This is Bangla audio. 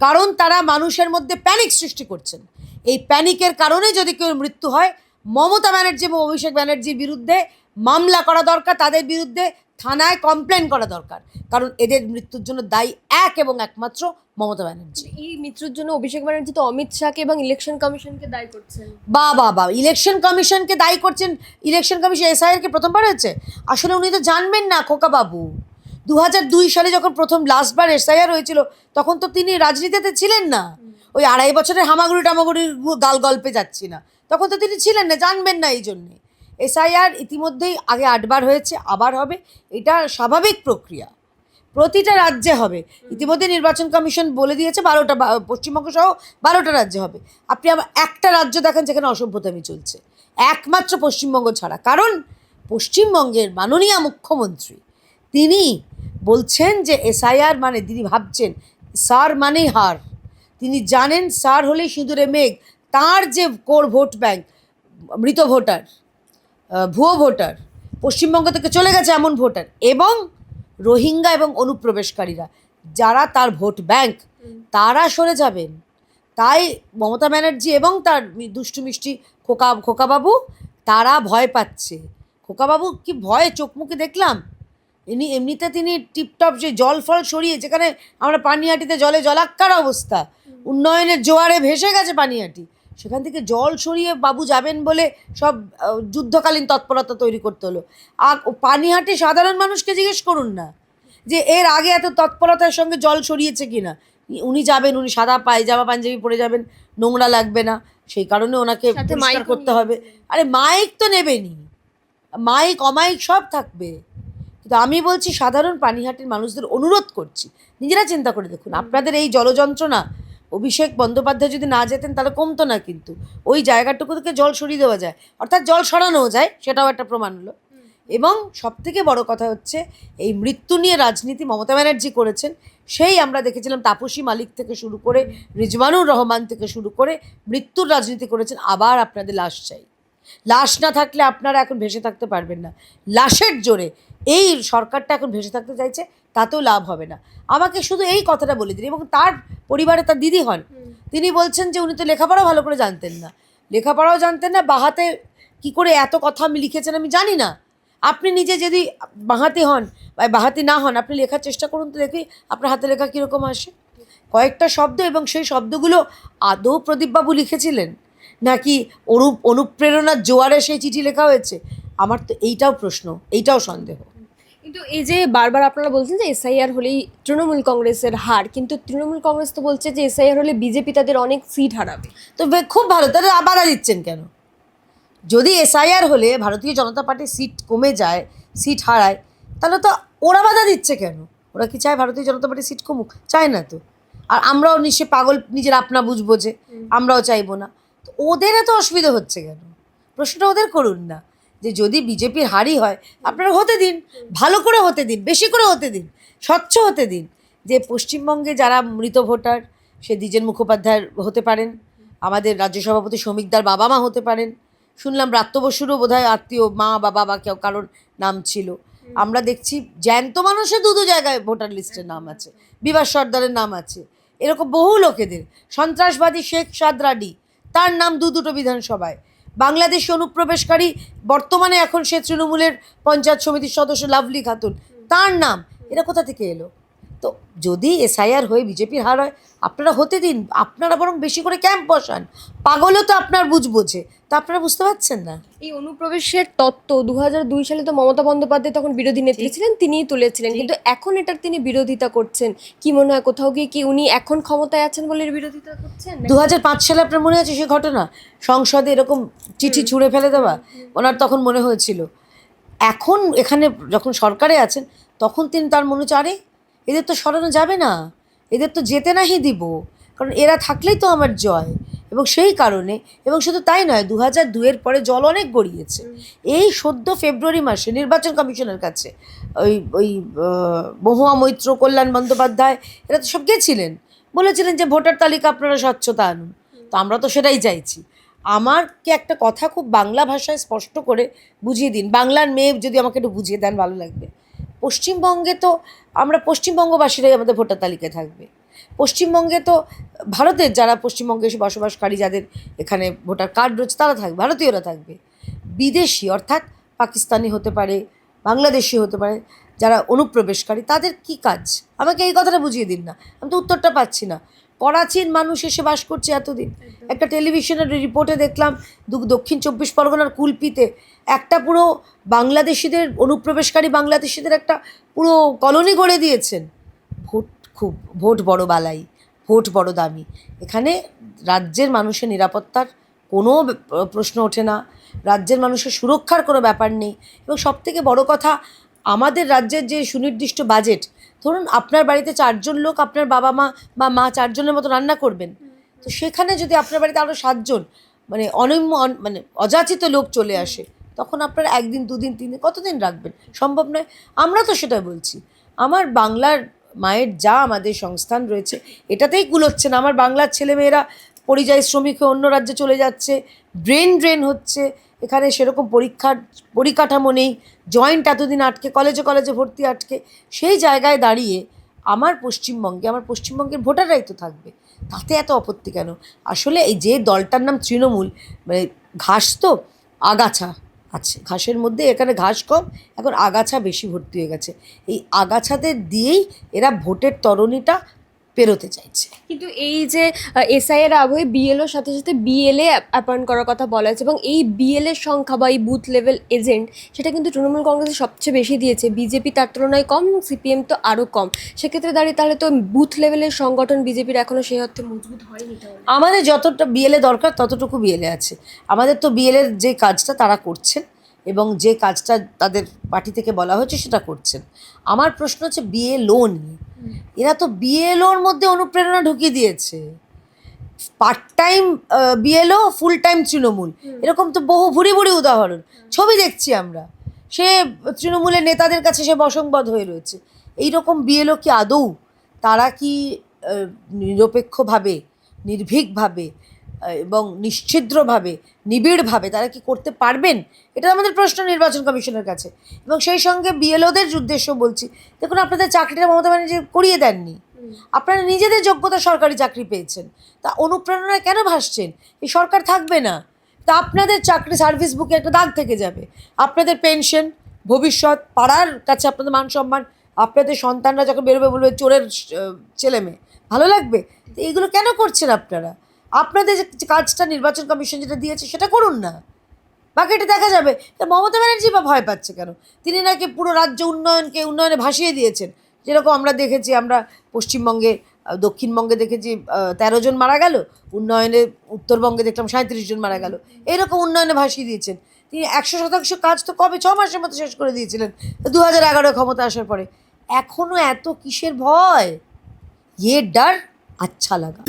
কারণ তারা মানুষের মধ্যে প্যানিক সৃষ্টি করছেন। এই প্যানিকের কারণে যদি কেউ মৃত্যু হয় মমতা ব্যানার্জি এবং অভিষেক ব্যানার্জির বিরুদ্ধে মামলা করা দরকার তাদের বিরুদ্ধে থানায় কমপ্লেন করা দরকার। কারণ এদের মৃত্যুর জন্য দায়ী এক এবং একমাত্র মমতা ব্যানার্জি। এই মৃত্যুর জন্য অভিষেক ব্যানার্জি তো অমিত শাহকে এবং ইলেকশন কমিশনকে দায়ী করছেন। বা বা বা ইলেকশন কমিশনকে দায়ী করছেন ইলেকশন কমিশন এসআইআরকে প্রথমবার হয়েছে? আসলে উনি তো জানবেন না খোকা বাবু দু সালে যখন প্রথম লাস্টবার এসআইআর হয়েছিল, তখন তো তিনি রাজনীতিতে ছিলেন না। ওই আড়াই বছরের হামাগুড়ি টামাগুড়ির গাল গল্পে যাচ্ছি না। তখন তো তিনি ছিলেন না, জানবেন না এই জন্যে। এসআইআর ইতিমধ্যেই আগে আটবার হয়েছে, আবার হবে। এটা স্বাভাবিক প্রক্রিয়া। প্রতিটা রাজ্যে হবে। ইতিমধ্যে নির্বাচন কমিশন বলে দিয়েছে, বারোটা পশ্চিমবঙ্গ সহ বারোটা রাজ্যে হবে। আপনি আবার একটা রাজ্য দেখেন যেখানে অসভ্যতামি চলছে। একমাত্র পশ্চিমবঙ্গ ছাড়া। কারণ, পশ্চিমবঙ্গের মাননীয় মুখ্যমন্ত্রী, তিনি বলছেন যে এসআইআর মানে তিনি ভাবছেন, সার মানেই হার। তিনি জানেন সার হলেই সিঁদুরে মেঘ, তার যে কোর ভোট ব্যাংক, মৃত ভোটার ভুয়ো ভোটার, পশ্চিমবঙ্গ থেকে চলে গেছে এমন ভোটার, এবং রোহিঙ্গা এবং অনুপ্রবেশকারীরা, যারা তার ভোট ব্যাংক, তারা সরে যাবেন। তাই মমতা ব্যানার্জি এবং তার দুষ্টু মিষ্টি খোকা, খোকাবাবু, তারা ভয় পাচ্ছে। খোকাবাবু কি ভয়ে চোখ মুখে দেখলাম? ইনি এমনিতে তিনি টিপটপ যে জল ফল সরিয়ে যেখানে আমরা পানিহাটিতে জলে জলাক্কার অবস্থা উন্নয়নের জোয়ারে ভেসে গেছে পানিহাটি সেখান থেকে জল সরিয়ে বাবু যাবেন বলে সব যুদ্ধকালীন তৎপরতা তৈরি করতে হলো। আর ও পানিহাটি সাধারণ মানুষকে জিজ্ঞেস করুন না যে এর আগে এত তৎপরতার সঙ্গে জল সরিয়েছে কিনা। উনি যাবেন উনি সাদা পায়জামা পাঞ্জাবি পরে যাবেন নোংরা লাগবে না সেই কারণে ওনাকে পরিষ্কার করতে হবে। আরে মাইক তো নেবেনি মাইক অমাইক সব থাকবে। কিন্তু আমি বলছি সাধারণ পানিহাটির মানুষদের অনুরোধ করছি। নিজেরা চিন্তা করে দেখুন। আপনাদের এই জলযন্ত্রণা অভিষেক বন্দ্যোপাধ্যায় যদি না যেতেন তাহলে কমতো না কিন্তু। ওই জায়গাটুকু থেকে জল সরিয়ে দেওয়া যায়। অর্থাৎ জল সরানোও যায় সেটাও একটা প্রমাণ হলো। এবং সবথেকে বড় কথা হচ্ছে এই মৃত্যু নিয়ে রাজনীতি মমতা ব্যানার্জি করেছেন সেই আমরা দেখেছিলাম তাপসী মালিক থেকে শুরু করে রিজওয়ানুর রহমান থেকে শুরু করে মৃত্যুর রাজনীতি করেছেন। আবার আপনাদের লাশ চাই। লাশ না থাকলে আপনারা এখন ভেসে থাকতে পারবেন না। লাশের জোরে এই সরকারটা এখন ভেসে থাকতে চাইছে তাতেও লাভ হবে না। আমাকে শুধু এই কথাটা বলে দিন এবং তার পরিবারে তার দিদি হন। তিনি বলছেন যে উনি তো লেখাপড়াও ভালো করে জানতেন না। লেখাপড়াও জানতেন না বাহাতে কি করে এত কথা আমি লিখেছেন আমি জানি না। আপনি নিজে যদি বাহাতি হন বা বাহাতি না হন আপনি লেখার চেষ্টা করুন তো দেখি আপনার হাতে লেখা কীরকম আসে। কয়েকটা শব্দ এবং সেই শব্দগুলো আদৌ প্রদীপবাবু লিখেছিলেন? নাকি অনুপ অনুপ্রেরণার জোয়ারে সেই চিঠি লেখা হয়েছে? আমার তো এইটাও প্রশ্ন এইটাও সন্দেহ। কিন্তু এই যে বারবার আপনারা বলছেন যে এসআইআর হলেই তৃণমূল কংগ্রেসের হার কিন্তু তৃণমূল কংগ্রেস তো বলছে যে এসআইআর হলে বিজেপি তাদের অনেক সিট হারাবে। তো খুব ভালো তাহলে বাধা দিচ্ছেন কেন? যদি এসআইআর হলে ভারতীয় জনতা পার্টির সিট কমে যায় সিট হারায় তাহলে তো ওরা বাধা দিচ্ছে কেন? ওরা কি চায় ভারতীয় জনতা পার্টির সিট কমুক? চায় না তো। আর আমরাও নিশ্চয়ই পাগল নিজের আপনা বুঝব যে আমরাও চাইব না। ওদের এত অসুবিধা হচ্ছে কেন? প্রশ্নটা ওদের করুন না। যে যদি বিজেপির হারই হয় আপনারা হতে দিন ভালো করে হতে দিন বেশি করে হতে দিন স্বচ্ছ হতে দিন। যে পশ্চিমবঙ্গে যারা মৃত ভোটার সে দ্বিজেন মুখোপাধ্যায় হতে পারেন আমাদের রাজ্য সভাপতি শ্রমিকদার বাবা মা হতে পারেন। শুনলাম ব্রাত্য বসুরও বোধহয় আত্মীয় মা বাবা বা কেউ কারোর নাম ছিল। আমরা দেখছি জ্যান্ত মানুষের দু দু জায়গায় ভোটার লিস্টের নাম আছে বিভাস সর্দারের নাম আছে। এরকম বহু লোকেদের সন্ত্রাসবাদী শেখ সাদরাডি তার নাম দু দুটো বিধানসভায়। বাংলাদেশি অনুপ্রবেশকারী, বর্তমানে এখন সে তৃণমূলের পঞ্চায়েত সমিতির সদস্য লাভলি খাতুন। তার নাম এরা কোথা থেকে এলো? তো যদি এসআইআর হয়ে বিজেপির হার হয় আপনারা হতে দিন আপনারা বরং বেশি করে ক্যাম্প বসান। পাগলও তো আপনার বুঝ বোঝে তা আপনারা বুঝতে পারছেন না? এই অনুপ্রবেশের তত্ত্ব দু দুই সালে তো মমতা বন্দ্যোপাধ্যায় তখন বিরোধী নেত্রী ছিলেন তিনিই তুলেছিলেন। কিন্তু এখন এটার তিনি বিরোধিতা করছেন। কি মনে হয় কোথাও গিয়ে কি উনি এখন ক্ষমতায় আছেন বলে বিরোধিতা করছেন? দু হাজার পাঁচ সালে আপনার মনে আছে সে ঘটনা? সংসদে এরকম চিঠি ছুঁড়ে ফেলে দেওয়া? ওনার তখন মনে হয়েছিল। এখন এখানে যখন সরকারে আছেন তখন তিনি তার মনে হচ্ছে আরে এদের তো সরানো যাবে না। এদের তো যেতে নাহি দিব। কারণ এরা থাকলেই তো আমার জয়। এবং সেই কারণে, এবং শুধু তাই নয় দু হাজার দুয়ের পরে জল অনেক গড়িয়েছে। এই সদ্য ফেব্রুয়ারি মাসে নির্বাচন কমিশনের কাছে, ওই ওই মহুয়া মৈত্র কল্যাণ বন্দ্যোপাধ্যায়, এরা তো সব গেছিলেন। বলেছিলেন যে ভোটার তালিকা আপনারা স্বচ্ছতা আনুন। তো আমরা তো সেটাই চাইছি। আমারকে একটা কথা খুব বাংলা ভাষায় স্পষ্ট করে বুঝিয়ে দিন। বাংলার মেয়ে যদি আমাকে একটু বুঝিয়ে দেন, ভালো লাগবে। পশ্চিমবঙ্গে তো আমরা পশ্চিমবঙ্গবাসীরাই আমাদের ভোটার তালিকায় থাকবে। পশ্চিমবঙ্গে তো ভারতের যারা পশ্চিমবঙ্গে বসবাসকারী, যাদের এখানে ভোটার কার্ড রয়েছে, তারা থাকবে, ভারতীয়রা থাকবে। বিদেশি অর্থাৎ পাকিস্তানি হতে পারে, বাংলাদেশি হতে পারে, যারা অনুপ্রবেশকারী, তাদের কি কাজ? আমাকে এই কথাটা বুঝিয়ে দিন না। আমি তো উত্তরটা পাচ্ছি না। করাচির মানুষ এসে বাস করছে এতদিন। একটা টেলিভিশনের রিপোর্টে দেখলাম দক্ষিণ চব্বিশ পরগনার কুলপিতে একটা পুরো বাংলাদেশিদের, অনুপ্রবেশকারী বাংলাদেশিদের একটা পুরো কলোনি গড়ে দিয়েছেন। ভোট খুব, ভোট বড় বালাই, ভোট বড় দামি। এখানে রাজ্যের মানুষের নিরাপত্তার কোনো প্রশ্ন ওঠে না। রাজ্যের মানুষের সুরক্ষার কোনো ব্যাপার নেই। এবং সবথেকে বড় কথা, আমাদের রাজ্যের যে সুনির্দিষ্ট বাজেট ধরুন আপনার বাড়িতে চারজন লোক আপনার বাবা মা বা মা চারজনের মতো রান্না করবেন। তো সেখানে যদি আপনার বাড়িতে আরও সাতজন মানে অনৈম্য, অন- মানে অযাচিত লোক চলে আসে, তখন আপনারা একদিন, দুদিন তিন দিন কতদিন রাখবেন? সম্ভব নয়। আমরা তো সেটাই বলছি। আমার বাংলার মায়ের যা আমাদের সংস্থান রয়েছে, এটাতেই কুলোচ্ছে না। আমার বাংলার ছেলেমেয়েরা পরিযায়ী শ্রমিক হয়ে অন্য রাজ্যে চলে যাচ্ছে, ব্রেন ড্রেন হচ্ছে এখানে সেরকম পরীক্ষার পরিকাঠামো নেই জয়েন্ট এতদিন আটকে কলেজে কলেজে ভর্তি আটকে, সেই জায়গায় দাঁড়িয়ে আমার পশ্চিমবঙ্গে, আমার পশ্চিমবঙ্গের ভোটাররাই তো থাকবে, তাতে এত আপত্তি কেন? আসলে এই যে দলটার নাম তৃণমূল মানে ঘাস তো আগাছা আছে, ঘাসের মধ্যে এখানে ঘাস কম, এখন আগাছা বেশি ভর্তি হয়ে গেছে, এই আগাছাদের দিয়েই এরা ভোটের তরণিটা পেরোতে চাইছে। কিন্তু এই যে এসআই এর আবহে বিএলওর সাথে সাথে বিএলএ অ্যাপয়েন্ট করার কথা বলা হয়েছে এবং এই বিএল এর সংখ্যা বা এই বুথ লেভেল এজেন্ট সেটা কিন্তু তৃণমূল কংগ্রেস সবচেয়ে বেশি দিয়েছে। বিজেপি তার তুলনায় কম সিপিএম তো আরও কম। সেক্ষেত্রে দাঁড়িয়ে তাহলে তো বুথ লেভেলের সংগঠন বিজেপির এখনও সেই অর্থে মজবুত হয়নি আমাদের যতটা বিএলএ দরকার ততটুকু বিএলএ আছে। আমাদের তো বিএলএর যে কাজটা তারা করছেন এবং যে কাজটা তাদের পার্টি থেকে বলা হয়েছে সেটা করছেন। আমার প্রশ্ন হচ্ছে বিএলও নিয়ে। এরা তো বিএলওর মধ্যে অনুপ্রেরণা ঢুকিয়ে দিয়েছে। Part time BLO full time Trinamool. এরকম তো বহু ভুরি ভুরি উদাহরণ ছবি দেখছি আমরা। সে তৃণমূলের নেতাদের কাছে সে বসংবদ হয়ে রয়েছে। এই রকম বিএলও কি আদৌ? তারা কি নিরপেক্ষভাবে নির্ভীকভাবে এবং নিশ্ছিদ্রভাবে নিবিড়ভাবে তারা কি করতে পারবেন? এটা আমাদের প্রশ্ন নির্বাচন কমিশনের কাছে। এবং সেই সঙ্গে বিএলওদের উদ্দেশ্য বলছি। দেখুন আপনাদের চাকরিটা মমতা ব্যানার্জি করিয়ে দেননি। আপনারা নিজেদের যোগ্যতা সরকারি চাকরি পেয়েছেন। তা অনুপ্রেরণায় কেন ভাসছেন? এই সরকার থাকবে না। তা আপনাদের চাকরি সার্ভিস বুকে একটা দাগ থেকে যাবে। আপনাদের পেনশন ভবিষ্যৎ পাড়ার কাছে আপনাদের মান সম্মান আপনাদের সন্তানরা যখন বেরোবে বলবে চোরের ছেলে মেয়ে ভালো লাগবে? তো এইগুলো কেন করছেন আপনারা? আপনাদের যে কাজটা নির্বাচন কমিশন যেটা দিয়েছে, সেটা করুন না। বাকিটা দেখা যাবে। মমতা ব্যানার্জি বা ভয় পাচ্ছে কেন? তিনি নাকি পুরো রাজ্য উন্নয়নকে উন্নয়নে ভাসিয়ে দিয়েছেন। যেরকম আমরা দেখেছি, আমরা পশ্চিমবঙ্গে দক্ষিণবঙ্গে দেখেছি তেরো জন মারা গেল, উন্নয়নে উত্তরবঙ্গে দেখলাম সাঁত্রিশ জন মারা গেল। এরকম উন্নয়নে ভাসিয়ে দিয়েছেন। তিনি একশো শতাংশ কাজ তো কবে, ছ মাসের মতো শেষ করে দিয়েছিলেন, দু হাজার এগারো ক্ষমতা আসার পরে। এখনও এত কিসের ভয়? ইয়ে ডার আচ্ছা লাগা।